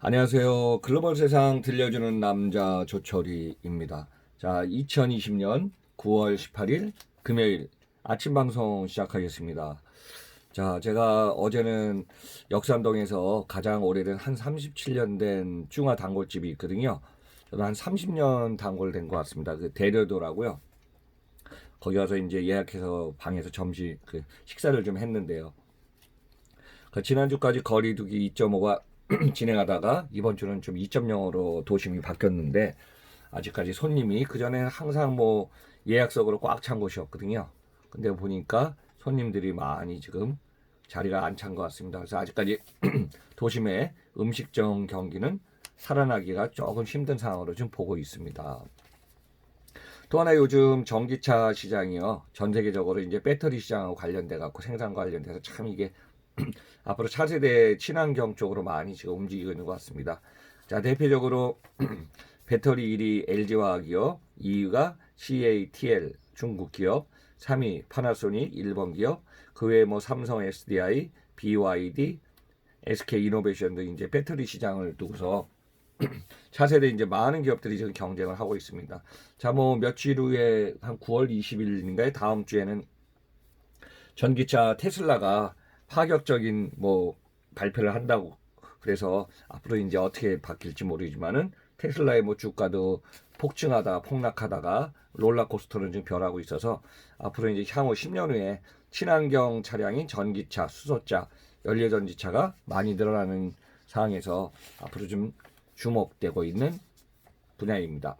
안녕하세요. 글로벌 세상 들려주는 남자 조철이입니다. 자, 2020년 9월 18일 금요일 아침 방송 시작하겠습니다. 자, 제가 어제는 역삼동에서 가장 오래된 한 37년 된 중화 단골집이 있거든요. 저도 한 30년 단골 된 것 같습니다. 그 대려도라고요. 거기 가서 이제 예약해서 방에서 점심 그 식사를 좀 했는데요. 그 지난주까지 거리두기 2.5가 진행하다가 이번 주는 좀 2.0으로 도심이 바뀌었는데 아직까지 손님이 그 전에 항상 뭐 예약석으로 꽉 찬 곳이었거든요. 근데 보니까 손님들이 많이 지금 자리가 안 찬 것 같습니다. 그래서 아직까지 도심의 음식점 경기는 살아나기가 조금 힘든 상황으로 좀 보고 있습니다. 또 하나 요즘 전기차 시장이요. 전 세계적으로 이제 배터리 시장하고 관련돼 갖고 생산 관련돼서 참 이게 앞으로 차세대 친환경 쪽으로 많이 지금 움직이고 있는 것 같습니다. 자, 대표적으로 배터리 1위 LG화학이요. 2위가 CATL 중국 기업, 3위 파나소닉 일본 기업, 그 외에 뭐 삼성 SDI, BYD, SK 이노베이션도 이제 배터리 시장을 두고서 차세대 이제 많은 기업들이 지금 경쟁을 하고 있습니다. 자, 뭐 며칠 후에 한 9월 20일인가에 다음 주에는 전기차 테슬라가 파격적인 뭐 발표를 한다고 그래서 앞으로 이제 어떻게 바뀔지 모르지만은 테슬라의 뭐 주가도 폭증하다 폭락하다가 롤러코스터를 지금 변하고 있어서 앞으로 이제 향후 10년 후에 친환경 차량인 전기차, 수소차, 연료전지차가 많이 늘어나는 상황에서 앞으로 좀 주목되고 있는 분야입니다.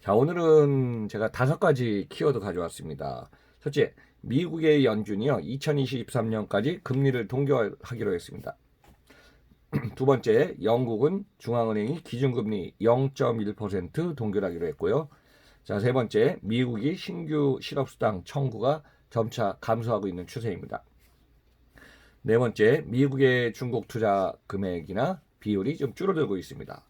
자, 오늘은 제가 다섯 가지 키워드 가져왔습니다. 첫째, 미국의 연준이요, 2023년까지 금리를 동결하기로 했습니다. 두 번째, 영국은 중앙은행이 기준금리 0.1% 동결하기로 했고요. 자, 세 번째, 미국이 신규 실업수당 청구가 점차 감소하고 있는 추세입니다. 네 번째, 미국의 중국 투자 금액이나 비율이 좀 줄어들고 있습니다.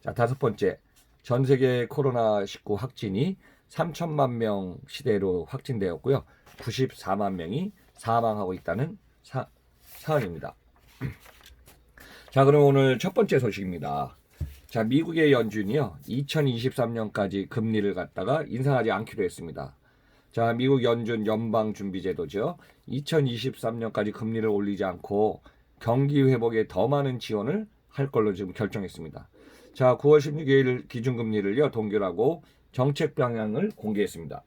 자, 다섯 번째, 전 세계 코로나19 확진이 3천만 명 시대로 확진되었고요. 94만 명이 사망하고 있다는 사, 사안입니다. 자, 그럼 오늘 첫 번째 소식입니다. 자, 미국의 연준이요. 2023년까지 금리를 갖다가 인상하지 않기로 했습니다. 자, 미국 연준 연방준비제도죠. 2023년까지 금리를 올리지 않고 경기 회복에 더 많은 지원을 할 걸로 지금 결정했습니다. 자, 9월 16일 기준금리를요, 동결하고 정책 방향을 공개했습니다.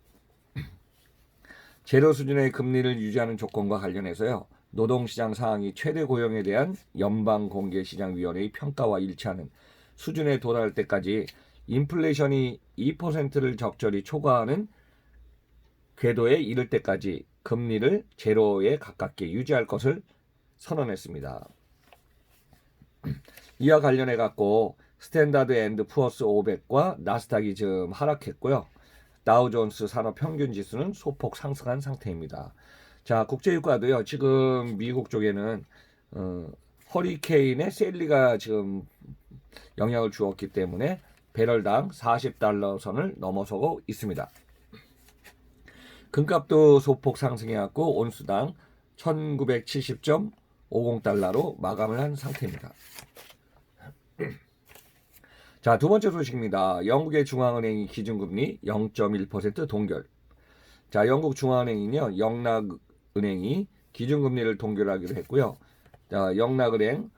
제로 수준의 금리를 유지하는 조건과 관련해서요. 노동시장 상황이 최대 고용에 대한 연방공개시장위원회의 평가와 일치하는 수준에 도달할 때까지 인플레이션이 2%를 적절히 초과하는 궤도에 이를 때까지 금리를 제로에 가깝게 유지할 것을 선언했습니다. 이와 관련해 갖고 스탠다드 앤드 푸어스 500과 나스닥이 지금 하락했고요. 다우존스 산업 평균 지수는 소폭 상승한 상태입니다. 자, 국제유가도요. 지금 미국 쪽에는 어, 허리케인의 셀리가 지금 영향을 주었기 때문에 배럴당 40달러 선을 넘어서고 있습니다. 금값도 소폭 상승해왔고 온수당 1970.50달러로 마감을 한 상태입니다. 자, 두 번째 소식입니다. 영국의 중앙은행이 기준금리 0.1% 동결. 자, 영국 중앙은행이요. 영락은행이 기준금리를 동결하기로 했고요. 자, 영락은행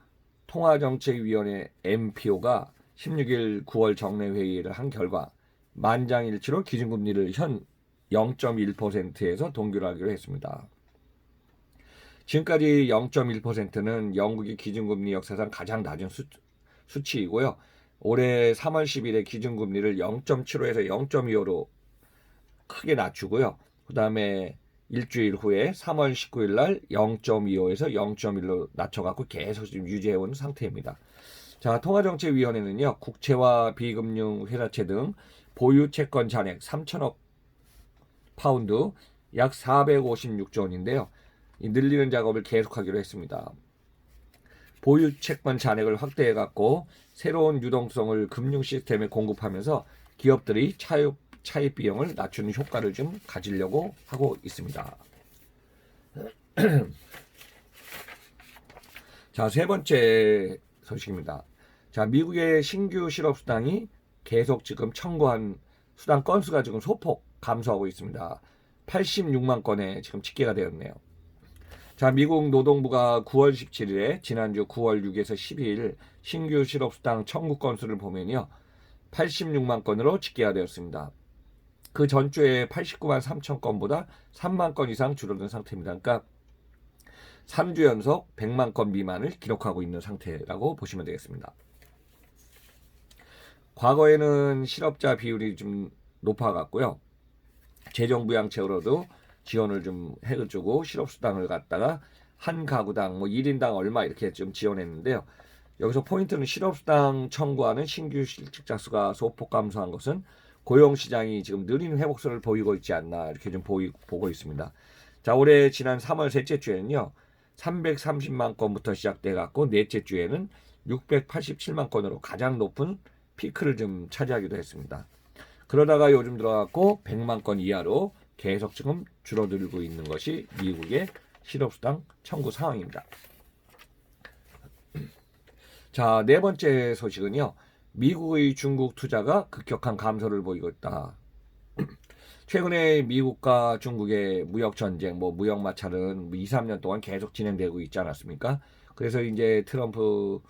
통화정책위원회 MPO가 16일 9월 정례 회의를 한 결과 만장일치로 기준금리를 현 0.1%에서 동결하기로 했습니다. 지금까지 0.1%는 영국의 기준금리 역사상 가장 낮은 수, 수치이고요. 올해 3월 10일에 기준금리를 0.75에서 0.25로 크게 낮추고요. 그 다음에 일주일 후에 3월 19일 날 0.25에서 0.1로 낮춰갖고 계속 지금 유지해온 상태입니다. 자, 통화정책위원회는요, 국채와 비금융 회사채 등 보유 채권 잔액 3천억 파운드 약 456조 원인데요. 이 늘리는 작업을 계속하기로 했습니다. 보유 채권 잔액을 확대해 갖고 새로운 유동성을 금융 시스템에 공급하면서 기업들이 차입, 차입 비용을 낮추는 효과를 좀 가지려고 하고 있습니다. 자, 세 번째 소식입니다. 자, 미국의 신규 실업 수당이 계속 지금 청구한 수당 건수가 지금 소폭 감소하고 있습니다. 86만 건에 지금 집계가 되었네요. 자, 미국 노동부가 9월 17일에 지난주 9월 6에서 12일 신규 실업수당 청구 건수를 보면요. 86만 건으로 집계가 되었습니다. 그 전주에 89만 3천 건보다 3만 건 이상 줄어든 상태입니다. 그러니까 3주 연속 100만 건 미만을 기록하고 있는 상태라고 보시면 되겠습니다. 과거에는 실업자 비율이 좀 높아갔고요. 재정부양책으로도 지원을 좀 해주고 실업수당을 갖다가 한 가구당 뭐 1인당 얼마 이렇게 좀 지원했는데요. 여기서 포인트는 실업수당 청구하는 신규 실직자 수가 소폭 감소한 것은 고용시장이 지금 느린 회복세를 보이고 있지 않나 이렇게 좀 보이, 보고 있습니다. 자, 올해 지난 3월 셋째 주에는요. 330만 건부터 시작돼 갖고 넷째 주에는 687만 건으로 가장 높은 피크를 좀 차지하기도 했습니다. 그러다가 요즘 들어갖고 100만 건 이하로 계속 지금 줄어들고 있는 것이 미국의 실업수당 청구 상황입니다. 자, 네 번째 소식은요. 미국의 중국 투자가 급격한 감소를 보이고 있다. 최근에 미국과 중국의 무역 전쟁, 뭐 무역 마찰은 2, 3년 동안 계속 진행되고 있지 않았습니까? 그래서 이제 트럼프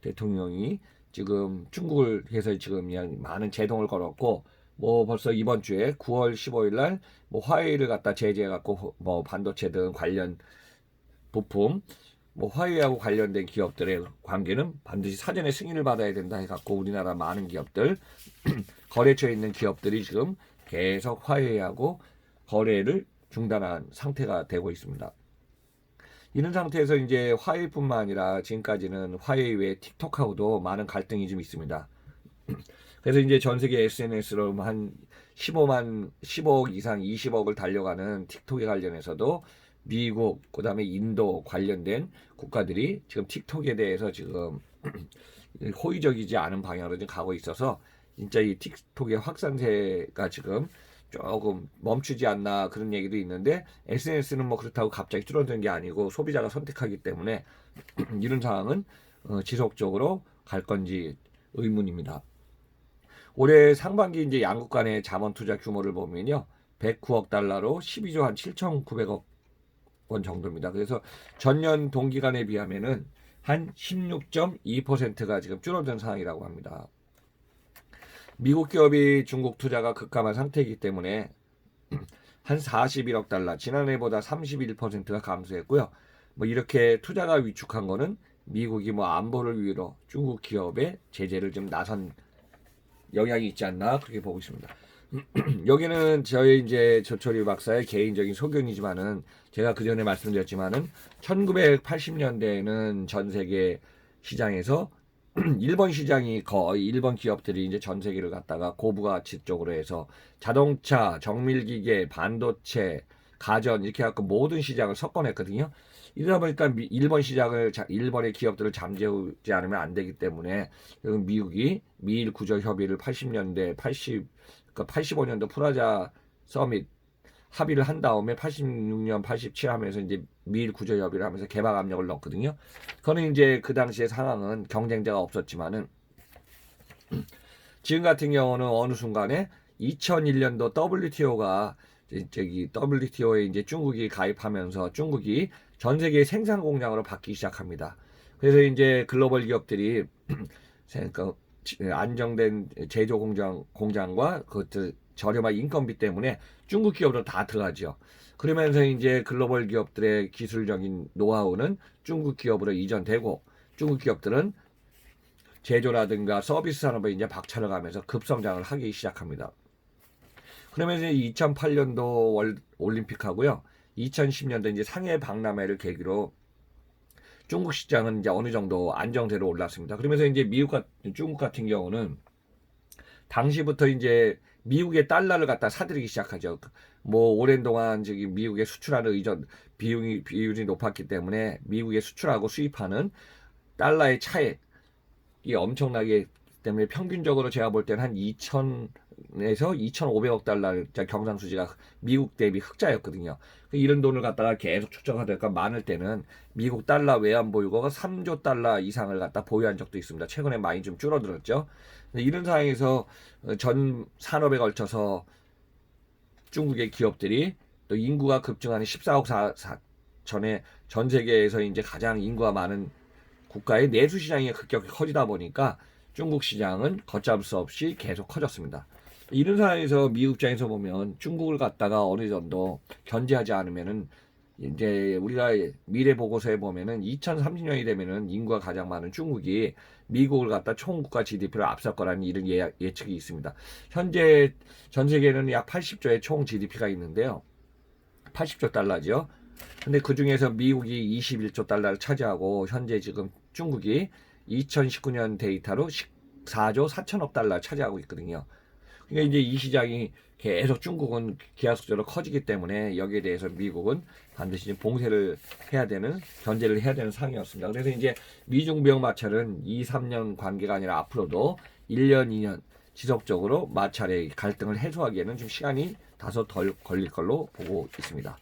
대통령이 지금 중국을 해서 지금 많은 제동을 걸었고 뭐 벌써 이번 주에 9월 15일 날 뭐 화웨이를 갖다 제재해 갖고 뭐 반도체 등 관련 부품 뭐 화웨이하고 관련된 기업들의 관계는 반드시 사전에 승인을 받아야 된다 해 갖고 우리나라 많은 기업들 거래처에 있는 기업들이 지금 계속 화웨이하고 거래를 중단한 상태가 되고 있습니다. 이런 상태에서 이제 화웨이뿐만 아니라 지금까지는 화웨이 외 틱톡하고도 많은 갈등이 좀 있습니다. 그래서 이제 전 세계 SNS로 한 15만 15억 이상 20억을 달려가는 틱톡에 관련해서도 미국 그다음에 인도 관련된 국가들이 지금 틱톡에 대해서 지금 호의적이지 않은 방향으로 좀 가고 있어서 진짜 이 틱톡의 확산세가 지금 조금 멈추지 않나 그런 얘기도 있는데 SNS는 뭐 그렇다고 갑자기 줄어드는 게 아니고 소비자가 선택하기 때문에 이런 상황은 어, 지속적으로 갈 건지 의문입니다. 올해 상반기 이제 양국 간의 자본 투자 규모를 보면요. 109억 달러로 12조 한 7,900억 원 정도입니다. 그래서 전년 동기간에 비하면은 한 16.2%가 지금 줄어든 상황이라고 합니다. 미국 기업이 중국 투자가 급감한 상태이기 때문에 한 41억 달러, 지난해보다 31%가 감소했고요. 뭐 이렇게 투자가 위축한 거는 미국이 뭐 안보를 위로 중국 기업의 제재를 좀 나선 영향이 있지 않나 그렇게 보고 있습니다. 여기는 저희 이제 조철이 박사의 개인적인 소견이지만은 제가 그 전에 말씀드렸지만은 1980년대에는 전 세계 시장에서 일본 시장이 거의 일본 기업들이 이제 전 세계를 갖다가 고부가치 쪽으로 해서 자동차, 정밀기계, 반도체, 가전 이렇게 갖고 모든 시장을 섞어냈거든요. 이러다 보니까 미, 일본 시장을 일본의 기업들을 잠재우지 않으면 안 되기 때문에 미국이 미일 구조 협의를 80년대 80 그러니까 85년도 프라자 서밋 합의를 한 다음에 86년 87 하면서 이제 미일 구조 협의를 하면서 개방 압력을 넣었거든요. 그거는 이제 그 당시의 상황은 경쟁자가 없었지만은 지금 같은 경우는 어느 순간에 2001년도 WTO가 저기 WTO에 이제 중국이 가입하면서 중국이 전 세계 생산 공장으로 바뀌기 시작합니다. 그래서 이제 글로벌 기업들이 그러니까 안정된 제조 공장 공장과 그것들 저렴한 인건비 때문에 중국 기업으로 다 들어가죠. 그러면서 이제 글로벌 기업들의 기술적인 노하우는 중국 기업으로 이전되고 중국 기업들은 제조라든가 서비스 산업에 이제 박차를 가면서 급성장을 하기 시작합니다. 그러면서 2008년도 월 올림픽하고요. 2010년도 이제 상해 박람회를 계기로 중국 시장은 이제 어느 정도 안정대로 올랐습니다. 그러면서 이제 미국 같 중국 같은 경우는 당시부터 이제 미국의 달러를 갖다 사들이기 시작하죠. 뭐 오랜 동안 저기 미국에 수출하는 의존 비용이 비율이 높았기 때문에 미국에 수출하고 수입하는 달러의 차액이 엄청나게 때문에 평균적으로 제가 볼 때는 한 2천 2,000에서 2,500억 달러 경상수지가 미국 대비 흑자였거든요. 그 이런 돈을 갖다가 계속 축적하다가 많을 때는 미국 달러 외환 보유고가 3조 달러 이상을 갖다 보유한 적도 있습니다. 최근에 많이 좀 줄어들었죠. 이런 상황에서 전 산업에 걸쳐서 중국의 기업들이 또 인구가 급증하는 14억 4, 4 전에 전 세계에서 이제 가장 인구가 많은 국가의 내수 시장이 급격히 커지다 보니까 중국 시장은 걷잡을 수 없이 계속 커졌습니다. 이런 상황에서 미국 입장에서 보면 중국을 갖다가 어느 정도 견제하지 않으면은 이제 우리가 미래 보고서에 보면은 2030년이 되면은 인구가 가장 많은 중국이 미국을 갖다 총 국가 GDP를 앞설 거라는 이런 예, 예측이 있습니다. 현재 전 세계는 약 80조의 총 GDP가 있는데요. 80조 달러죠. 근데 그 중에서 미국이 21조 달러를 차지하고 현재 지금 중국이 2019년 데이터로 4조 4천억 달러 차지하고 있거든요. 그러니까 이제 이 시장이 계속 중국은 기하속도로 커지기 때문에 여기에 대해서 미국은 반드시 봉쇄를 해야 되는 견제를 해야 되는 상황이었습니다. 그래서 이제 미중 무역 마찰은 2, 3년 관계가 아니라 앞으로도 1년, 2년 지속적으로 마찰의 갈등을 해소하기에는 좀 시간이 다소 덜 걸릴 걸로 보고 있습니다.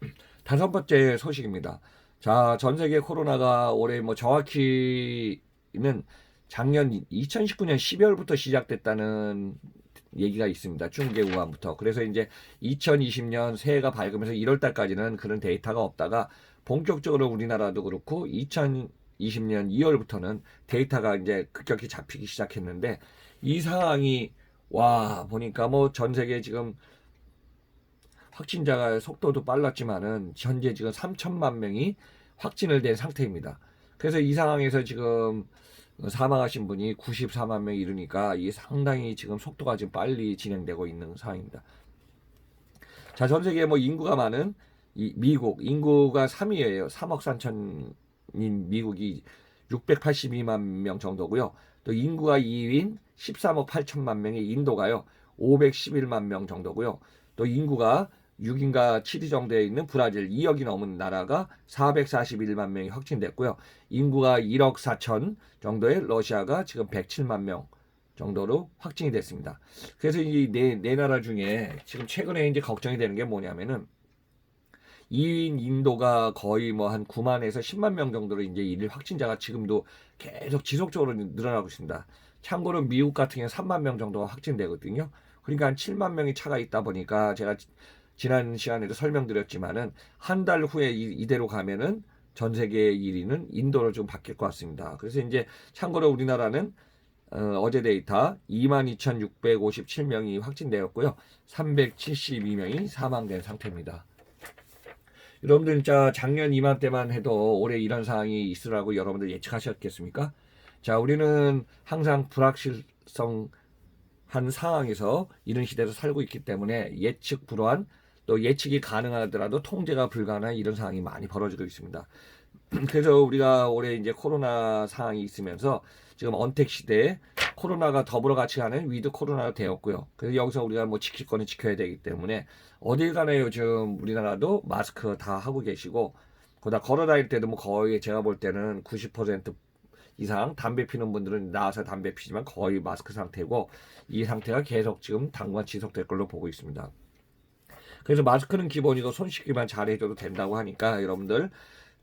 다섯 번째 소식입니다. 자, 전 세계 코로나가 올해 뭐 정확히는 작년 2019년 12월부터 시작됐다는 얘기가 있습니다. 중국의 우한부터. 그래서 이제 2020년 새해가 밝으면서 1월 달까지는 그런 데이터가 없다가 본격적으로 우리나라도 그렇고 2020년 2월부터는 데이터가 이제 급격히 잡히기 시작했는데 이 상황이 와 보니까 뭐 전 세계 지금 확진자가 속도도 빨랐지만은 현재 지금 3천만 명이 확진을 된 상태입니다. 그래서 이 상황에서 지금 사망하신 분이 94만 명 이르니까 이게 상당히 지금 속도가 지금 빨리 진행되고 있는 상황입니다. 자, 전 세계 뭐 인구가 많은 이 미국 인구가 3위예요. 3억 3천인 미국이 682만 명 정도고요. 또 인구가 2위인 13억 8천만 명의 인도가요. 511만 명 정도고요. 또 인구가 6인가 7위 정도에 있는 브라질 2억이 넘은 나라가 441만 명이 확진됐고요. 인구가 1억 4천 정도의 러시아가 지금 107만 명 정도로 확진이 됐습니다. 그래서 이네 네 나라 중에 지금 최근에 이제 걱정이 되는 게 뭐냐면은 2위인 인도가 거의 뭐 한 9만에서 10만 명 정도로 이제 일 확진자가 지금도 계속 지속적으로 늘어나고 있습니다. 참고로 미국 같은 경우는 3만 명 정도가 확진되거든요. 그러니까 한 7만 명이 차가 있다 보니까 제가 지난 시간에도 설명드렸지만은 한 달 후에 이, 대로 가면은 전 세계 1위는 인도로 좀 바뀔 것 같습니다. 그래서 이제 참고로 우리나라는 어, 제 데이터 22,657명이 확진되었고요. 372명이 사망된 상태입니다. 여러분들 진짜 작년 이맘때만 해도 올해 이런 상황이 있으라고 여러분들 예측하셨겠습니까? 자, 우리는 항상 불확실성 한 상황에서 이런 시대를 살고 있기 때문에 예측 불허한 또 예측이 가능하더라도 통제가 불가능한 이런 상황이 많이 벌어지고 있습니다. 그래서 우리가 올해 이제 코로나 상황이 있으면서 지금 언택 시대에 코로나가 더불어 같이 가는 위드 코로나가 되었고요. 그래서 여기서 우리가 뭐 지킬 거는 지켜야 되기 때문에 어딜 가나 요즘 우리나라도 마스크 다 하고 계시고 거다 걸어 다닐 때도 뭐 거의 제가 볼 때는 90% 이상 담배 피는 분들은 나와서 담배 피지만 거의 마스크 상태고 이 상태가 계속 지금 당분간 지속될 걸로 보고 있습니다. 그래서 마스크는 기본이고 손 씻기만 잘 해줘도 된다고 하니까 여러분들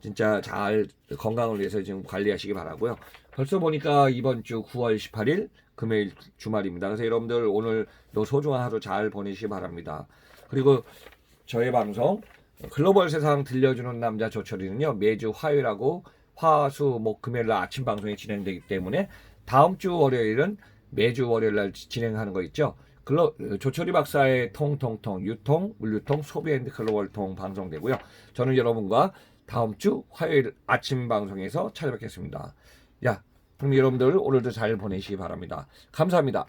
진짜 잘 건강을 위해서 지금 관리하시기 바라고요. 벌써 보니까 이번 주 9월 18일 금요일 주말입니다. 그래서 여러분들 오늘도 소중한 하루 잘 보내시기 바랍니다. 그리고 저희 방송 글로벌 세상 들려주는 남자 조철이는요 매주 화요일하고 화수 목 금요일 날 아침 방송이 진행되기 때문에 다음 주 월요일은 매주 월요일 날 진행하는 거 있죠. 글로 조철이 박사의 통통통 유통 물류통 소비앤드 글로벌통 방송되고요. 저는 여러분과 다음 주 화요일 아침 방송에서 찾아뵙겠습니다. 야, 그럼 여러분들 오늘도 잘 보내시기 바랍니다. 감사합니다.